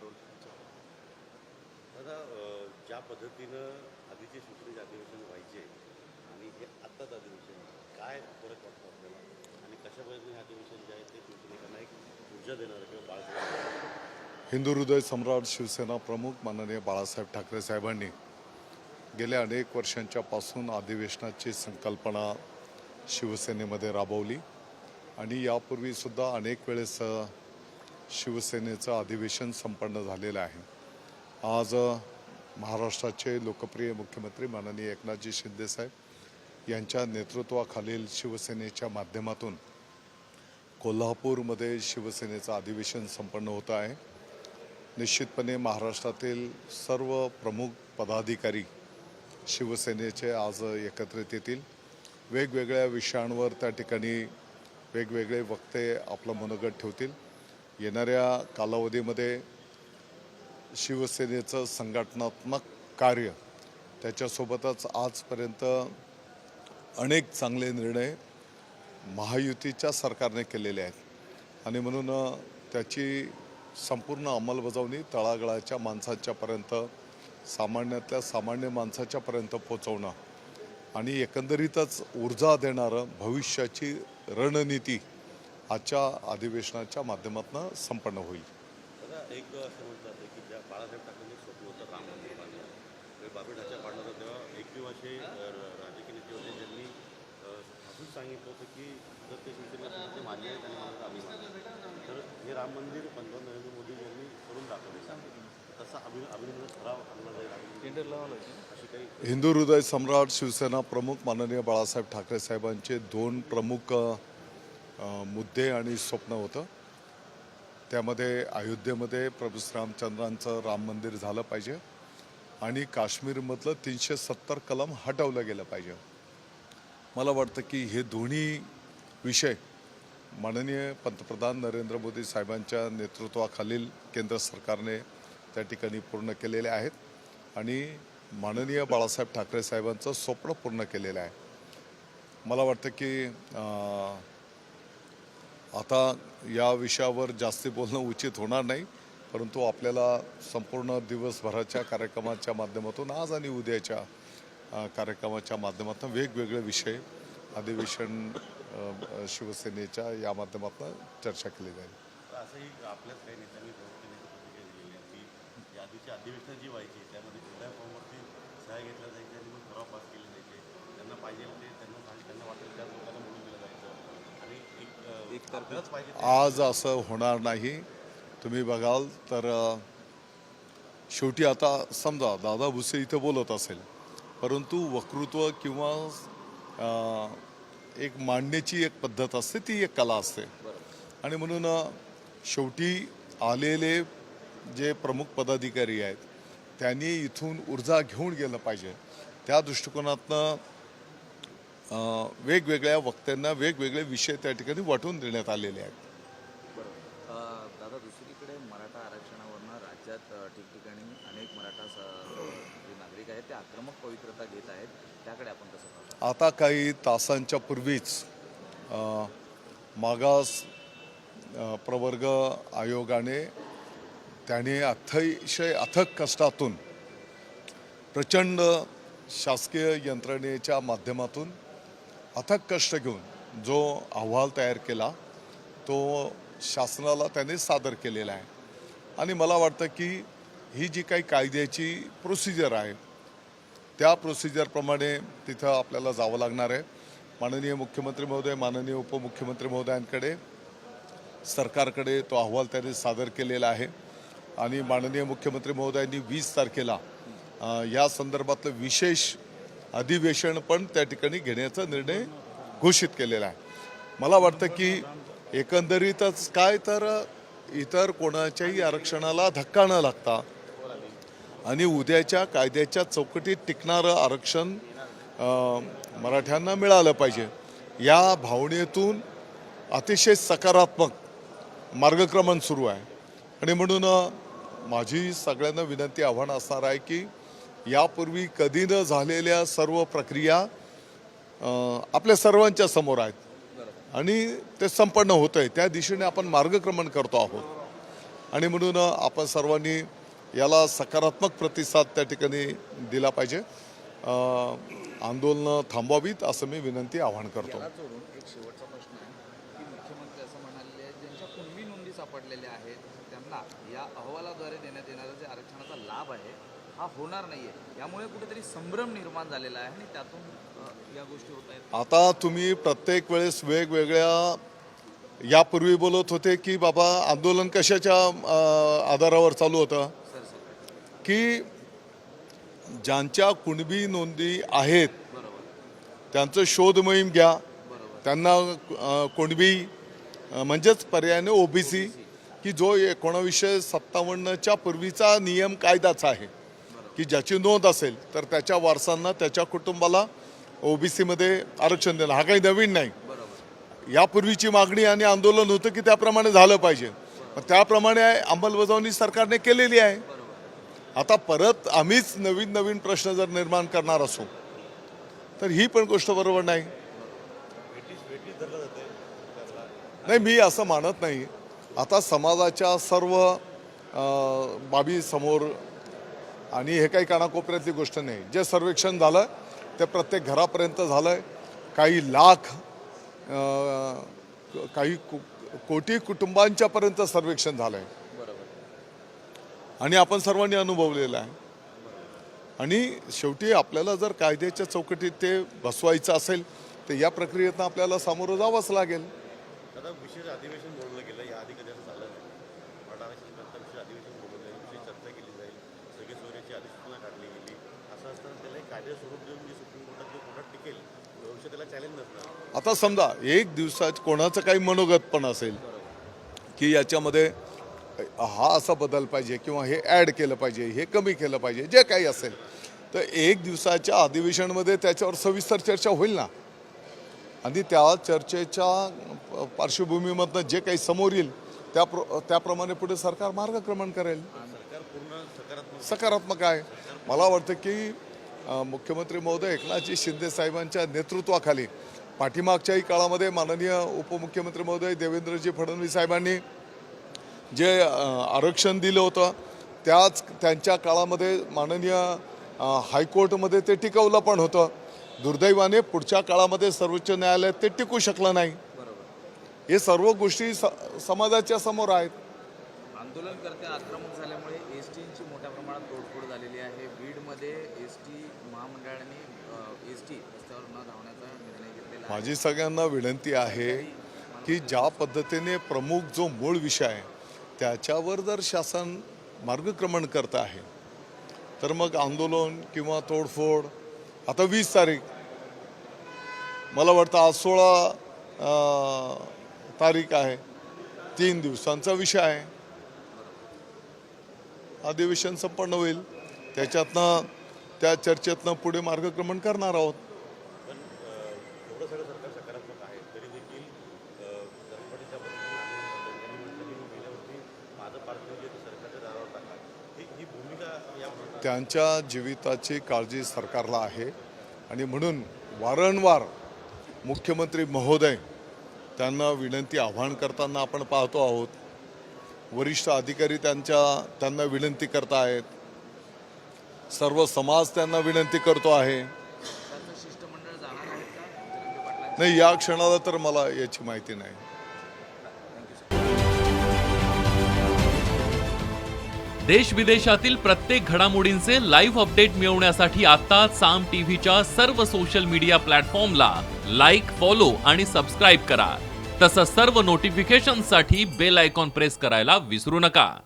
मारोल दादा ज्या पद्धतीनं आधीचे शिवसेनेचे अधिवेशन व्हायचे आणि हे आत्ताच अधिवेशन काय फरक वाटतो आपल्याला? आणि कशा पद्धतीने हे अधिवेशन जे आहे ते शिवसैनिकांना एक ऊर्जा देणारं किंवा बाळगणारं हिंदू हृदय सम्राट शिवसेना प्रमुख माननीय बाळासाहेब ठाकरे साहेबांनी गेल्या अनेक वर्षांच्या पासून अधिवेशनाची संकल्पना शिवसेनेमध्ये राबवली. आणि यापूर्वीसुद्धा अनेक वेळेस शिवसेनेचं अधिवेशन संपन्न झालेलं आहे. आज महाराष्ट्राचे लोकप्रिय मुख्यमंत्री माननीय एकनाथजी शिंदेसाहेब यांच्या नेतृत्वाखालील शिवसेनेच्या माध्यमातून कोल्हापूरमध्ये शिवसेनेचं अधिवेशन संपन्न होतं आहे. निश्चितपणे महाराष्ट्रातील सर्व प्रमुख पदाधिकारी शिवसेनेचे आज एकत्रित येतील. वेगवेगळ्या विषयांवर त्या ठिकाणी वेगवेगळे वक्ते आपलं मनोगत ठेवतील. येणाऱ्या कालावधीमध्ये शिवसेनेचं संघटनात्मक कार्य त्याच्यासोबतच आजपर्यंत अनेक चांगले निर्णय महायुतीच्या सरकारने केलेले आहेत. आणि म्हणून त्याची संपूर्ण अंमलबजावणी तळागळाच्या माणसाच्यापर्यंत सामान्यातल्या सामान्य माणसाच्यापर्यंत पोचवणं आणि एकंदरीतच ऊर्जा देणारं भविष्याची रणनीती आजच्या अधिवेशनाच्या माध्यमातून संपन्न होईल. एक असं म्हणतात की ज्या बाळासाहेब ठाकरेंनी स्वप्न होतं राम मंदिर बांधलं पाडणार तेव्हा असे राजकीय नेते होते ज्यांनी अ, ठासून सांगितलं होतं की जर ते आहेत आणि अभिमान. तर हे राम मंदिर पंतप्रधान नरेंद्र मोदी यांनी करून दाखवले. तसा अभि अभिनंदन ठराव आणला जाईल आणि टेंडर लावलं अशी काही हिंदू हृदय सम्राट शिवसेना प्रमुख माननीय बाळासाहेब ठाकरे साहेबांचे दोन प्रमुख मुद्दे आणि स्वप्न होतं. त्यामध्ये अयोध्येमध्ये प्रभू रामचंद्रांचं राम मंदिर झालं पाहिजे आणि काश्मीरमधलं तीनशे सत्तर कलम हटवलं गेलं पाहिजे. मला वाटतं की हे दोन्ही विषय माननीय पंतप्रधान नरेंद्र मोदी साहेबांच्या नेतृत्वाखालील केंद्र सरकारने त्या ठिकाणी पूर्ण केलेले आहेत आणि माननीय बाळासाहेब ठाकरे साहेबांचं स्वप्न पूर्ण केलेलं आहे. मला वाटतं की आता या विषयावर जास्ती बोलणं उचित होणार नाही परंतु आपल्याला संपूर्ण दिवसभराच्या कार्यक्रमाच्या माध्यमातून आज आणि उद्याच्या कार्यक्रमाच्या माध्यमातून वेगवेगळे विषय अधिवेशन शिवसेनेच्या या माध्यमातून चर्चा केली जाईल. तर आज असं होणार नाही. तुम्ही बघाल तर शेवटी आता समजा दादा भुसे इथं बोलत असेल परंतु वक्तृत्व किंवा एक मांडण्याची एक पद्धत असते ती एक कला असते. आणि म्हणून शेवटी आलेले जे प्रमुख पदाधिकारी आहेत त्यांनी इथून ऊर्जा घेऊन गेलं पाहिजे. त्या दृष्टिकोनातनं वेगवेगळ्या वक्त्यांना वेगवेगळे विषय त्या ठिकाणी वाटून देण्यात आलेले आहेत. दादा दुसरीकडे मराठा आरक्षणावरनं राज्यात ठिकठिकाणी अनेक मराठा जे नागरिक आहेत ते आक्रमक पवित्रता घेत आहेत. त्याकडे आपण कसं आता काही तासांच्या पूर्वीच मागास प्रवर्ग आयोगाने त्याने अतिशय अथक कष्टातून प्रचंड शासकीय यंत्रणेच्या माध्यमातून अथक कष्ट घेऊन जो अहवाल तयार केला तो शासनाला त्याने सादर केलेला आहे. आणि मला वाटतं की ही जी काही कायद्याची प्रोसिजर आहे त्या प्रोसिजरप्रमाणे तिथं आपल्याला जावं लागणार आहे. माननीय मुख्यमंत्री महोदय माननीय उपमुख्यमंत्री महोदयांकडे सरकारकडे तो अहवाल त्यांनी सादर केलेला आहे. आणि माननीय मुख्यमंत्री महोदयांनी वीस तारखेला या संदर्भातलं विशेष अधिवेशन पण त्या ठिकाणी घेण्याचा निर्णय घोषित केलेला आहे. मला वाटतं की एकंदरीतच काय तर इतर कोणाच्याही आरक्षणाला धक्का न लागता आणि उद्याच्या कायद्याच्या चौकटीत टिकणारं आरक्षण मराठ्यांना मिळालं पाहिजे या भावनेतून अतिशय सकारात्मक मार्गक्रमण सुरू आहे. आणि म्हणून माझी सगळ्यांना विनंती आव्हान असणार आहे की यापूर्वी कधी न झालेल्या सर्व प्रक्रिया आपल्या सर्वांच्या समोर आहेत. आणि ते संपन्न होत आहे त्या दिशेने आपण मार्गक्रमण करतो आहोत. आणि म्हणून आपण सर्वांनी याला सकारात्मक प्रतिसाद त्या ठिकाणी दिला पाहिजे. आंदोलनं थांबवावीत असं मी विनंती आवाहन करतो. सापडलेले आहेत त्यांना या अहवालाद्वारे देण्यात येणारा जे आरक्षणाचा लाभ आहे हा होणार नाहीये. यामुळे कुठेतरी संभ्रम निर्माण झालेला आहे आणि त्यातून या गोष्टी होत आहेत. आता तुम्ही प्रत्येक वेळेस वेगवेगळ्या यापूर्वी बोलत होते की बाबा आंदोलन कशाच्या आधारावर चालू होतं? की ज्यांच्या कुणबी नोंदी आहेत त्यांचं शोध मोहीम घ्या. त्यांना कुणबी म्हणजेच पर्यायाने ओबीसी. की जो एकोणावीसशे सत्तावन्नच्या पूर्वीचा नियम कायदाच आहे. की ज्याची नोंद असेल तर त्याच्या वारसांना त्याच्या कुटुंबाला ओबीसीमध्ये आरक्षण देणं. हा काही नवीन नाही. यापूर्वीची मागणी आणि आंदोलन होतं की त्याप्रमाणे झालं पाहिजे. पण त्याप्रमाणे अंमलबजावणी सरकारने केलेली आहे. आता परत आम्हीच नवीन नवीन प्रश्न जर निर्माण करणार असू तर ही पण गोष्ट बरोबर नाही. नाही मी असं मानत नाही. आता समाजाच्या सर्व बाबी समोर आणि हे काही कानाकोपऱ्यातली गोष्ट नाही. जे सर्वेक्षण झालं ते प्रत्येक घरापर्यंत झालं आहे काही लाख काही कु- कोटी कुटुंबांच्यापर्यंत सर्वेक्षण झालं आहे बरोबर आणि आपण सर्वांनी अनुभवलेलं आहे. आणि शेवटी आपल्याला जर कायद्याच्या चौकटीत ते बसवायचं असेल तर या प्रक्रियेतनं आपल्याला सामोरं जावंच लागेल. विशेष अधिवेशन बोललं गेलं या आधी कधी असं झालं नाही मराठा आरक्षणाकरता विशेष अधिवेशन बोलवलं जाईल विशेष चर्चा केली जाईल सगळी अधिसूचना काढली गेली. असं असताना त्याला एक कायदे स्वरूप देऊन जी सुप्रीम कोर्टात जो कोर्टात टिकेल भविष्य त्याला चॅलेंज नसणार. आता समजा एक दिवसात कोणाचं काही मनोगत पण असेल की याच्यामध्ये हा असा बदल पाहिजे किंवा हे ॲड केलं पाहिजे हे कमी केलं पाहिजे जे काही असेल तर एक दिवसाच्या अधिवेशनामध्ये त्याच्यावर सविस्तर चर्चा होईल ना? आणि त्या चर्चेच्या पार्श्वभूमीमधनं जे काही समोर येईल त्या प्र त्याप्रमाणे पुढे सरकार मार्गक्रमण करेल. सकारात्मक आहे. मला वाटतं की मुख्यमंत्री महोदय एकनाथजी शिंदे साहेबांच्या नेतृत्वाखाली पाठीमागच्याही काळामध्ये माननीय उपमुख्यमंत्री महोदय देवेंद्रजी फडणवीस साहेबांनी जे आरक्षण दिलं होतं त्याच त्यांच्या काळामध्ये माननीय हायकोर्टमध्ये ते टिकवलं पण होतं. दुर्दैवाने पुढच्या काळामध्ये सर्वोच्च न्यायालयात ते टिकू शकलं नाही. हे सर्व गोष्टी स समाजाच्या समोर आहेत. आंदोलनकर्ते आक्रमक झालेली आहे. बीडमध्ये एस टी महामंडळाने एस टी रस्त्यावर न धावण्याचा निर्णय घेतलेला माझी सगळ्यांना विनंती आहे की ज्या पद्धतीने प्रमुख जो मूळ विषय आहे त्याच्यावर जर शासन मार्गक्रमण करत आहे तर मग आंदोलन किंवा तोडफोड आता वीस तारीख मला वाटतं आज सोळा तारीख आहे. तीन दिवसांचा विषय आहे. अधिवेशन संपन्न होईल. त्याच्यातनं त्या चर्चेतनं पुढे मार्गक्रमण करणार आहोत. त्यांच्या जीविताची काळजी सरकारला आहे. आणि म्हणून वारंवार मुख्यमंत्री महोदय त्यांना विनंती आव्हान करताना आपण पाहतो आहोत. वरिष्ठ अधिकारी त्यांच्या त्यांना विनंती करत आहेत सर्व समाज त्यांना विनंती करतो आहे. नाही या क्षणाला तर मला याची माहिती नाही. देश विदेशातील प्रत्येक घडामोडींचे लाईव्ह अपडेट मिळवण्यासाठी आता साम टीव्हीच्या सर्व सोशल मीडिया प्लॅटफॉर्मला लाईक फॉलो आणि सबस्क्राईब करा. तसंच सर्व नोटिफिकेशनसाठी बेल आयकॉन प्रेस करायला विसरू नका.